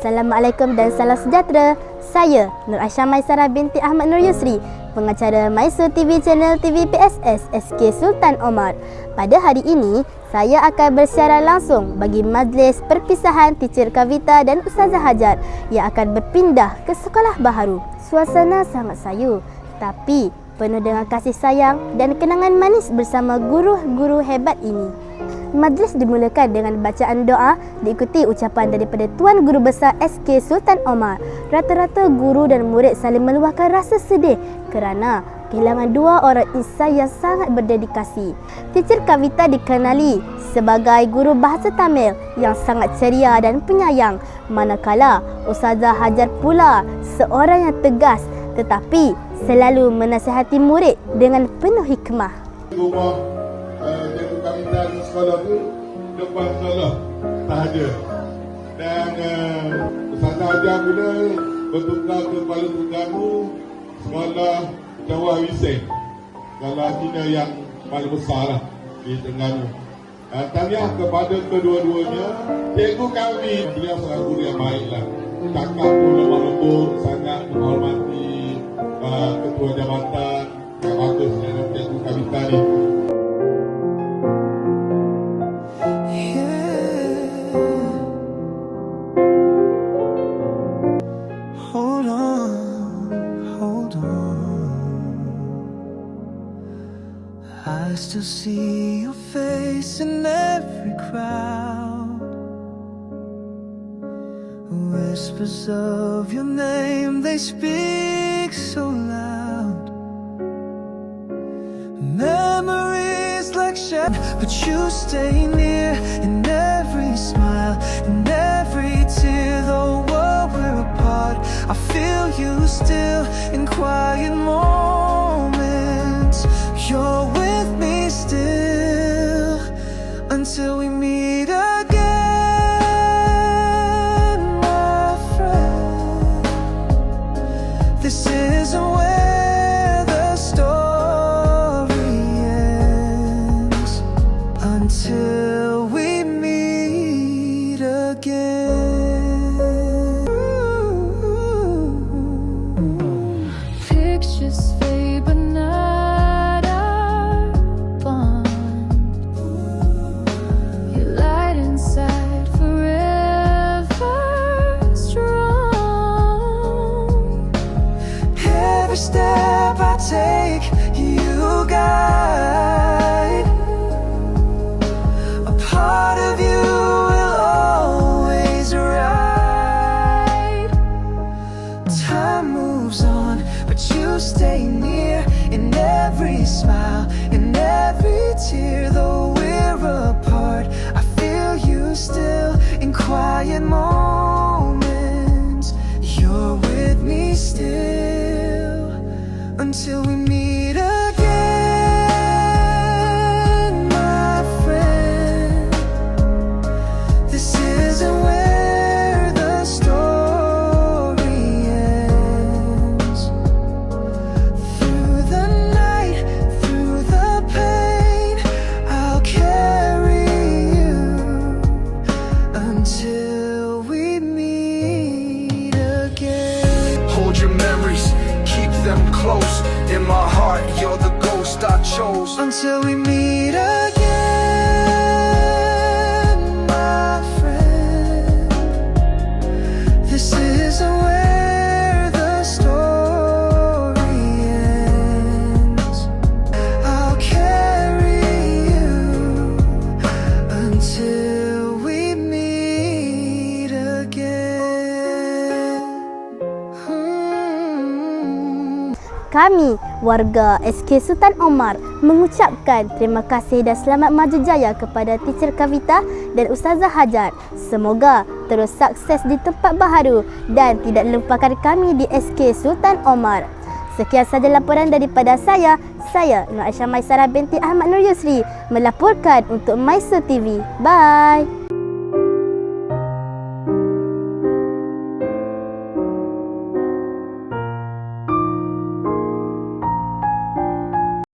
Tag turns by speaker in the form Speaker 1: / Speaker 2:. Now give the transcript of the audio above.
Speaker 1: Assalamualaikum dan salam sejahtera. Saya Nur Aisyah Maisara binti Ahmad Nur Yusri, pengacara Maisu TV Channel TV PSS SK Sultan Omar. Pada hari ini, saya akan bersiaran langsung bagi majlis perpisahan teacher Kavita dan Ustazah Hajar yang akan berpindah ke sekolah baharu. Suasana sangat sayu, tapi penuh dengan kasih sayang dan kenangan manis bersama guru-guru hebat ini. Majlis dimulakan dengan bacaan doa diikuti ucapan daripada Tuan Guru Besar SK Sultan Omar. Rata-rata guru dan murid saling meluahkan rasa sedih kerana kehilangan dua orang insan yang sangat berdedikasi. Teacher Kavita dikenali sebagai guru bahasa Tamil yang sangat ceria dan penyayang. Manakala Ustazah Hajar pula seorang yang tegas tetapi selalu menasihati murid dengan penuh hikmah.
Speaker 2: rumah dan sekolah tu depan sekolah tak ada. Dan uh, Ustazah Ajar pula bertukar ke Kuala sekolah Jawa Hussein. Sekolah Cina yang paling besar lah di Terengganu. Uh, tahniah kepada kedua-duanya cikgu kami. Beliau seorang guru yang baik lah. Cakap pun lembut sangat menghormati
Speaker 3: I still see your face in every crowd. Whispers of your name, they speak so loud. Memories like shadows, but you stay near until we meet again.
Speaker 4: Pictures
Speaker 3: tear. Though we're apart, I feel you still in quiet moments. You're with me still until we meet till we meet?
Speaker 1: Kami, warga SK Sultan Omar, mengucapkan terima kasih dan selamat maju jaya kepada teacher Kavita dan Ustazah Hajar. Semoga terus sukses di tempat baharu dan tidak lupakan kami di SK Sultan Omar. Sekian saja laporan daripada saya. Saya Nur Aisyah Maisara binti Ahmad Nur Yusri melaporkan untuk Maisu TV. Bye.